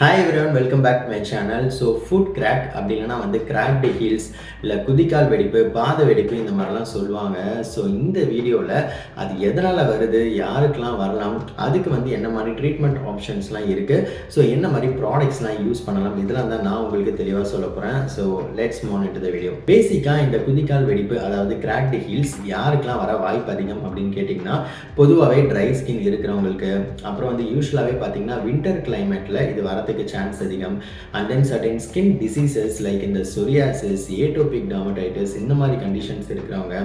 Hi everyone welcome back my channel so food crack அப்படி இல்லைன்னா வந்து கிராக்டு ஹீல்ஸ் இல்லை குதிக்கால் வெடிப்பு பாத வெடிப்பு இந்த மாதிரிலாம் சொல்லுவாங்க. ஸோ இந்த வீடியோவில் அது எதனால் வருது யாருக்கெல்லாம் வரலாம் அதுக்கு வந்து என்ன மாதிரி ட்ரீட்மெண்ட் ஆப்ஷன்ஸ்லாம் இருக்குது ஸோ என்ன மாதிரி ப்ராடக்ட்ஸ்லாம் யூஸ் பண்ணலாம் இதெல்லாம் தான் நான் உங்களுக்கு தெளிவாக சொல்ல போகிறேன் so let's move into the video பேசிக்காக இந்த குதிக்கால் வெடிப்பு அதாவது கிராக்டு ஹீல்ஸ் யாருக்கெல்லாம் வர வாய்ப்பு அதிகம் அப்படின்னு கேட்டிங்கன்னா பொதுவாகவே ட்ரை ஸ்கின் இருக்கிறவங்களுக்கு அப்புறம் வந்து யூஸ்வலாகவே பார்த்தீங்கன்னா வின்டர் கிளைமேட்டில் இது வரத்துக்கு சான்ஸ் அதிகம். And then certain skin diseases like இந்த சொரியாசிஸ் ஏட்டோபிக் டாமடைட்டிஸ் இந்த மாதிரி கண்டிஷன்ஸ் இருக்கிறவங்க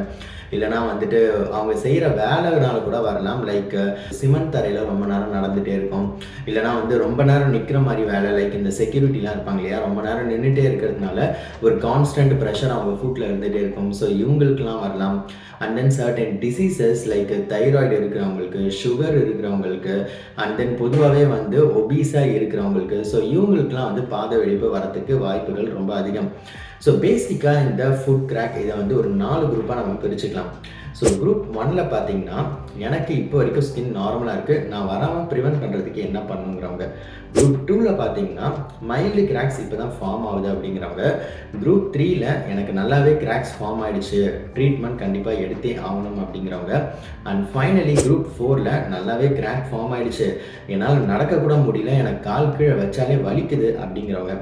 இல்லைனா வந்துட்டு அவங்க செய்கிற வேலைனால கூட வரலாம். லைக் சிமெண்ட் தரையில் ரொம்ப நேரம் நடந்துகிட்டே இருக்கும். இல்லைனா வந்து ரொம்ப நேரம் நிற்கிற மாதிரி வேலை லைக் இந்த செக்யூரிட்டிலாம் இருப்பாங்க இல்லையா ரொம்ப நேரம் நின்றுட்டே இருக்கிறதுனால ஒரு கான்ஸ்டன்ட் ப்ரெஷர் அவங்க ஃபுட்டில் இருந்துகிட்டே இருக்கும். ஸோ இவங்களுக்குலாம் வரலாம். And then certain diseases like thyroid இருக்கிறவங்களுக்கு சுகர் இருக்கிறவங்களுக்கு அண்ட் தென் பொதுவாகவே வந்து ஒபீஸாக இருக்கிறவங்களுக்கு ஸோ இவங்களுக்குலாம் வந்து பாத வெடிப்பு வரத்துக்கு வாய்ப்புகள் ரொம்ப அதிகம். ஸோ பேசிக்காக இந்த ஃபுட் கிராக் இதை வந்து ஒரு நாலு குரூப்பாக நம்ம பிரிச்சுக்கலாம். ஸோ குரூப் ஒன்ல பார்த்தீங்கன்னா எனக்கு இப்போ வரைக்கும் ஸ்கின் நார்மலாக இருக்குது நான் வராமல் ப்ரிவென்ட் பண்ணுறதுக்கு என்ன பண்ணுங்கிறவங்க. குரூப் டூவில் பார்த்தீங்கன்னா மைல்டு கிராக்ஸ் இப்போ தான் ஃபார்ம் ஆகுது அப்படிங்கிறவங்க. குரூப் த்ரீல எனக்கு நல்லாவே கிராக்ஸ் ஃபார்ம் ஆயிடுச்சு. ட்ரீட்மெண்ட் கண்டிப்பாக எடுத்தே ஆகணும் அப்படிங்கிறவங்க. அண்ட் ஃபைனலி குரூப் ஃபோரில் நல்லாவே கிராக் ஃபார்ம் ஆயிடுச்சு. என்னால் நடக்கக்கூட முடியல. எனக்கு கால் கீழே வச்சாலே வலிக்குது அப்படிங்கிறவங்க.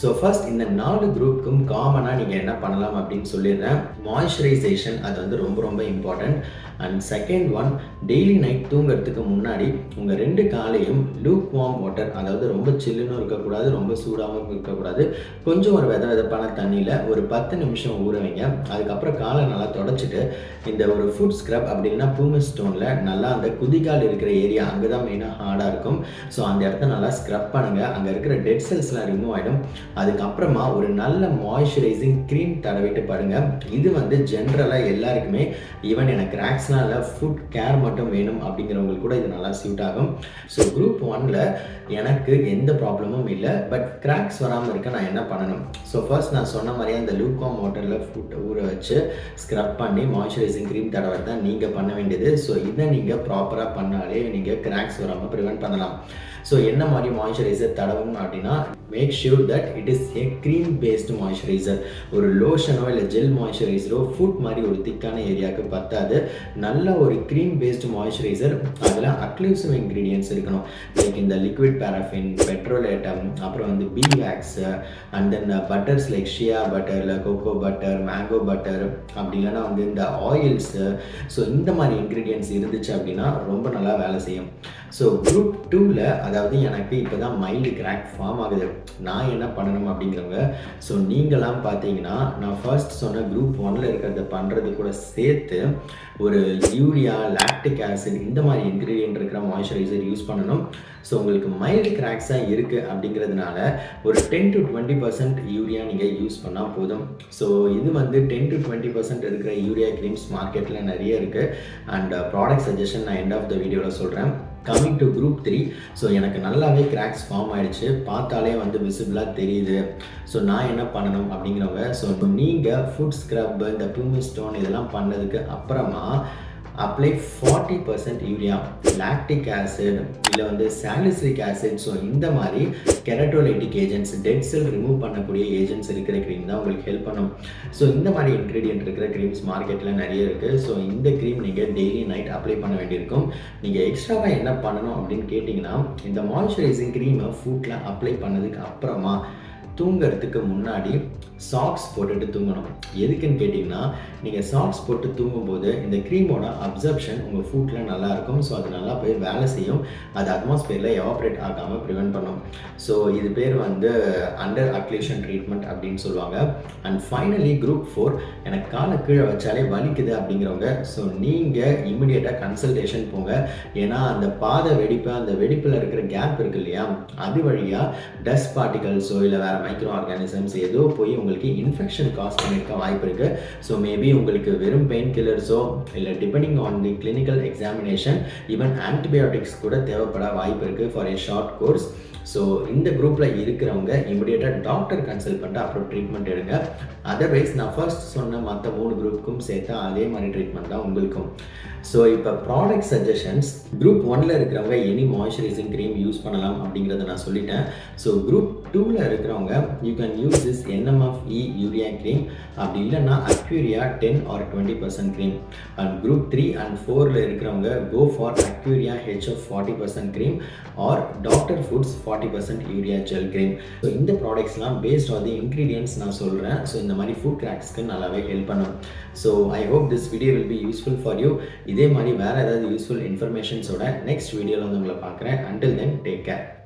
ஸோ ஃபர்ஸ்ட் இந்த நாலு குரூப்புக்கும் காமனாக நீங்கள் என்ன பண்ணலாம் அப்படின்னு சொல்லிடுறேன். மாய்ஸ்சரைசேஷன் அது வந்து ரொம்ப ரொம்ப important and second one daily night தூங்குறதுக்கு முன்னாடி உங்கள் ரெண்டு காலையும் லூக் வார்ம் வாட்டர் அதாவது ரொம்ப சில்லுன்னு இருக்கக்கூடாது ரொம்ப சூடாகவும் இருக்கக்கூடாது. கொஞ்சம் ஒரு வித விதப்பான தண்ணியில் ஒரு பத்து நிமிஷம் ஊற வைங்க. அதுக்கப்புறம் காலை நல்லா தொடச்சிட்டு இந்த ஒரு ஃபுட் ஸ்க்ரப் அப்படின்னா பூமி ஸ்டோனில் நல்லா அந்த குதிகால் இருக்கிற ஏரியா அங்கே தான் மெயினாக ஹார்டாக இருக்கும். ஸோ அந்த இடத்த நல்லா ஸ்க்ரப் பண்ணுங்கள் அங்கே இருக்கிற டெட் செல்ஸ்லாம் ரிமூவ் ஆகிடும் அதுக்கப்புறமா ஒரு நல்ல மாய்ஸ்சரைசிங் க்ரீம் தடவிட்டு பாருங்க. இது வந்து ஜென்ரலாக எல்லாருக்குமே ஈவன் எனக்கு கிராக்ஸ்லாம் இல்லை ஃபுட் கேர் மட்டும் வேணும் அப்படிங்கிறவங்களுக்கு கூட இது நல்லா சூட் ஆகும். ஸோ குரூப் ஒன்ல எனக்கு எந்த ப்ராப்ளமும் இல்லை. பட் கிராக்ஸ் வராமல் இருக்க நான் என்ன பண்ணணும்? ஸோ ஃபர்ஸ்ட் நான் சொன்ன மாதிரியே அந்த லூக்காம் வாட்டரில் ஃபுட் ஊற வச்சு ஸ்க்ரப் பண்ணி மாய்ஸ்சரைசிங் க்ரீம் தடவை தான் நீங்கள் பண்ண வேண்டியது. ஸோ இதை நீங்கள் ப்ராப்பராக பண்ணாலே நீங்கள் கிராக்ஸ் வராமல் ப்ரிவெண்ட் பண்ணலாம். ஸோ என்ன மாதிரி மாய்ஸ்சரைசர் தடவணும் அப்படின்னா make sure that it is a cream based moisturiser ஒரு லோஷனோ இல்லை ஜெல் மாய்ஸ்சரைசரோ ஃபுட் மாதிரி ஒரு திக்கான ஏரியாவுக்கு பத்தாது. நல்ல ஒரு க்ரீம் பேஸ்டு மாய்ஸ்சரைசர் அதில் அக்ளூசிவ் இன்க்ரீடியன்ஸ் இருக்கணும். லைக் இந்த லிக்விட் பேராஃபின் பெட்ரோலேட்டம் அப்புறம் வந்து bee wax and then butters like shea butter இல்லை கோகோ பட்டர் மேங்கோ பட்டர் அப்படி இல்லைன்னா வந்து இந்த ஆயில்ஸு ஸோ இந்த மாதிரி இன்க்ரீடியன்ஸ் இருந்துச்சு அப்படின்னா ரொம்ப நல்லா வேலை செய்யும். ஸோ குரூப் டூவில் அதாவது எனக்கு இப்போ தான் மைல்டு கிராக் ஃபார்ம் ஆகுது. நான் என்ன பண்ணணும் அப்படிங்கிறவங்க ஸோ நீங்களாம் பார்த்தீங்கன்னா நான் ஃபர்ஸ்ட் சொன்ன குரூப் ஒன்ல இருக்கிறத பண்ணுறது கூட சேர்த்து ஒரு யூரியா லாக்டிக் ஆசிட் இந்த மாதிரி இன்க்ரீடியன்ட் இருக்கிற மாய்ஸ்சரைசர் யூஸ் பண்ணணும். ஸோ உங்களுக்கு மைல்டு கிராக்ஸாக இருக்குது அப்படிங்கிறதுனால ஒரு ten to twenty percent urea நீங்கள் யூஸ் பண்ணால் போதும். ஸோ இது வந்து டென் டு டுவெண்ட்டி பர்சன்ட் இருக்கிற யூரியா க்ரீம்ஸ் மார்க்கெட்டில் நிறைய இருக்குது அண்ட் ப்ராடக்ட் சஜஷன் நான் எண்ட் ஆஃப் த வீடியோவில் சொல்கிறேன் coming to group three so எனக்கு நல்லாவே கிராக்ஸ் ஃபார்ம் ஆயிடுச்சு. பார்த்தாலே வந்து விசிபிளாக தெரியுது. ஸோ நான் என்ன பண்ணணும் அப்படிங்கிறவங்க ஸோ இப்போ நீங்கள் ஃபுட் ஸ்க்ரப் இந்த பியூமி ஸ்டோன் இதெல்லாம் பண்ணதுக்கு அப்புறமா apply forty percent urea lactic acid இல்லை வந்து சாலிசிலிக் ஆசிட் ஸோ இந்த மாதிரி keratolytic agents dead cell remove பண்ணக்கூடிய ஏஜென்ட்ஸ் இருக்கிற க்ரீம் தான் உங்களுக்கு ஹெல்ப் பண்ணும். ஸோ இந்த மாதிரி இன்க்ரீடியன்ட் இருக்கிற க்ரீம்ஸ் மார்க்கெட்டில் நிறைய இருக்குது ஸோ இந்த க்ரீம் நீங்கள் டெய்லி நைட் அப்ளை பண்ண வேண்டியிருக்கும். நீங்கள் எக்ஸ்ட்ராவாக என்ன பண்ணணும் அப்படின்னு கேட்டிங்கன்னா இந்த மாய்ஸ்சரைசிங் க்ரீமை ஃபுட்டில் அப்ளை பண்ணதுக்கு அப்புறமா தூங்கிறதுக்கு முன்னாடி சாக்ஸ் போட்டுட்டு தூங்கணும். எதுக்குன்னு கேட்டிங்கன்னா நீங்கள் சாக்ஸ் போட்டு தூங்கும்போது இந்த க்ரீமோட அப்சர்ப்ஷன் உங்கள் ஃபுட்டில் நல்லாயிருக்கும் ஸோ அது நல்லா போய் வேலை செய்யும். அது அட்மாஸ்பியரில் எவாப்ரேட் ஆகாமல் ப்ரிவெண்ட் பண்ணும். ஸோ இது பேர் வந்து அண்டர் அக்லேஷன் ட்ரீட்மெண்ட் அப்படின்னு சொல்லுவாங்க. அண்ட் ஃபைனலி குரூப் ஃபோர் எனக்கு காலை கீழே வச்சாலே வலிக்குது அப்படிங்கிறவங்க ஸோ நீங்கள் இமிடியேட்டாக கன்சல்டேஷன் போங்க. ஏன்னா அந்த பாதை வெடிப்பு அந்த வெடிப்பில் இருக்கிற கேப் இருக்கு இல்லையா? அது வழியாக டஸ்ட் பார்ட்டிகல்ஸோ இல்லை வேறு மைக்ரோ ஆர்கானிசம்ஸ் ஏதோ போய் உங்களுக்கு இன்ஃபெக்ஷன் காஸ் பண்ணியிருக்க வாய்ப்பு இருக்குது ஸோ மேபி உங்களுக்கு வெறும் பெயின் கில்லர்ஸோ இல்லை depending on the clinical examination even antibiotics கூட தேவைப்பட வாய்ப்பு இருக்குது for a short course so இந்த குரூப்பில் இருக்கிறவங்க இமிடியேட்டாக டாக்டர் கன்சல்ட் பண்ணிட்டு அப்புறம் ட்ரீட்மெண்ட் எடுங்க. அதர்வைஸ் நான் ஃபர்ஸ்ட் சொன்ன மற்ற மூணு குரூப்புக்கும் சேர்த்து அதே மாதிரி ட்ரீட்மெண்ட் தான் உங்களுக்கும். ஸோ இப்போ ப்ராடக்ட் சஜஷன்ஸ் குரூப் ஒன்ல இருக்கிறவங்க எனி மாய்ஸ்சரைசிங் க்ரீம் யூஸ் பண்ணலாம் அப்படிங்கிறத நான் சொல்லிட்டேன். ஸோ குரூப் டூவில் இருக்கிறவங்க you can use this NMFE urea cream அப்படி இல்லைன்னா Acuria ten or twenty percent cream and group three and ஃபோரில் இருக்கிறவங்க go for Acuria HF forty percent cream or doctor foots forty percent urea gel cream so இந்த ப்ராடக்ட்ஸ்லாம் based on the ingredients நான் சொல்கிறேன் so இந்த மாதிரி food கிராக்ஸ்க்கு நல்லாவே help பண்ணும். So I hope this video will be useful for you இதே மாதிரி வேறு ஏதாவது யூஸ்ஃபுல் இன்ஃபர்மேஷன்ஸோட நெக்ஸ்ட் வீடியோவில் வந்து உங்களை பார்க்குறேன். Until then take care